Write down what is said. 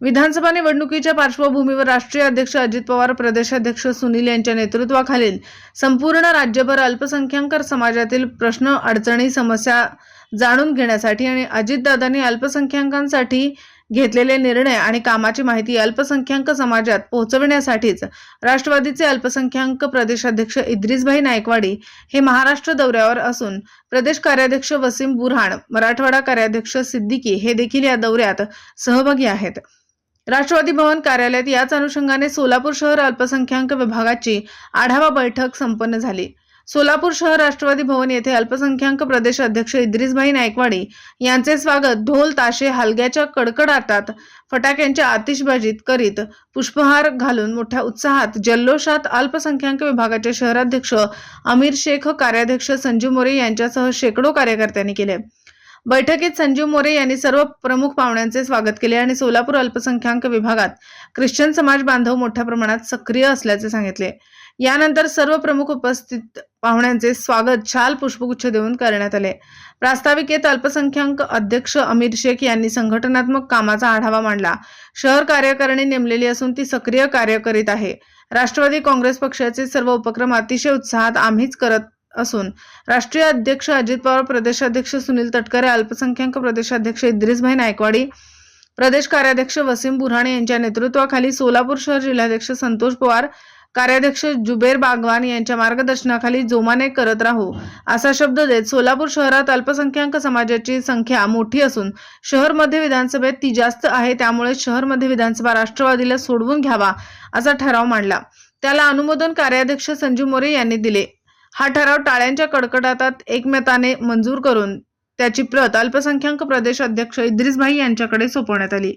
विधानसभा निवडणुकीच्या पार्श्वभूमीवर राष्ट्रीय अध्यक्ष अजित पवार प्रदेशाध्यक्ष सुनील यांच्या नेतृत्वाखालील संपूर्ण राज्यभर अल्पसंख्याक समाजातील प्रश्न अडचणी समस्या जाणून घेण्यासाठी आणि अजितदादांनी अल्पसंख्याकांसाठी घेतलेले निर्णय आणि कामाची माहिती अल्पसंख्याक समाजात पोहोचविण्यासाठीच राष्ट्रवादीचे अल्पसंख्याक प्रदेशाध्यक्ष इद्रिसभाई नायकवाडी हे महाराष्ट्र दौऱ्यावर असून प्रदेश कार्याध्यक्ष वसीम बुरहाण मराठवाडा कार्याध्यक्ष सिद्दीकी हे देखील या दौऱ्यात सहभागी आहेत. राष्ट्रवादी भवन कार्यालयात याच अनुषंगाने सोलापूर शहर अल्पसंख्याक विभागाची आढावा बैठक संपन्न झाली. सोलापूर शहर राष्ट्रवादी भवन येथे अल्पसंख्याक प्रदेश अध्यक्ष इद्रिसभाई नायकवाडी यांचे स्वागत ढोल ताशे हलग्याच्या कडकडाटात फटाक्यांच्या आतिषबाजीत करीत पुष्पहार घालून मोठ्या उत्साहात जल्लोषात अल्पसंख्याक विभागाचे शहराध्यक्ष अमीर शेख कार्याध्यक्ष संजू मोरे यांच्यासह शेकडो कार्यकर्त्यांनी केले. बैठकीत संजीव मोरे यांनी सर्व प्रमुख पाहुण्यांचे स्वागत केले आणि सोलापूर अल्पसंख्याक विभागात ख्रिश्चन समाज बांधव मोठ्या प्रमाणात सक्रिय असल्याचे सांगितले. यानंतर सर्व प्रमुख उपस्थित पाहुण्यांचे स्वागत शाल पुष्पगुच्छ देऊन करण्यात आले. प्रास्ताविकेत अल्पसंख्याक अध्यक्ष अमीर शेख यांनी संघटनात्मक कामाचा आढावा मांडला. शहर कार्यकारिणी नेमलेली असून ती सक्रिय कार्य करीत आहे. राष्ट्रवादी काँग्रेस पक्षाचे सर्व उपक्रम अतिशय उत्साहात आम्हीच करत असून राष्ट्रीय अध्यक्ष अजित पवार प्रदेशाध्यक्ष सुनील तटकरे अल्पसंख्याक प्रदेशाध्यक्ष इद्रिसभाई नायकवाडी प्रदेश कार्याध्यक्ष वसीम बुराणे यांच्या नेतृत्वाखाली सोलापूर शहर जिल्हाध्यक्ष संतोष पवार कार्याध्यक्ष जुबेर बागवान यांच्या मार्गदर्शनाखाली जोमाने करत राहू असा शब्द देत सोलापूर शहरात अल्पसंख्याक समाजाची संख्या मोठी असून शहरमध्ये विधानसभेत ती जास्त आहे त्यामुळे शहरमध्ये विधानसभा राष्ट्रवादीला सोडवून घ्यावा असा ठराव मांडला. त्याला अनुमोदन कार्याध्यक्ष संजू मोरे यांनी दिले. हा ठराव टाळ्यांच्या कडकडाटात एकमताने मंजूर करून त्याची प्रत अल्पसंख्याक प्रदेश अध्यक्ष इद्रिसभाई यांच्याकडे सोपवण्यात आली.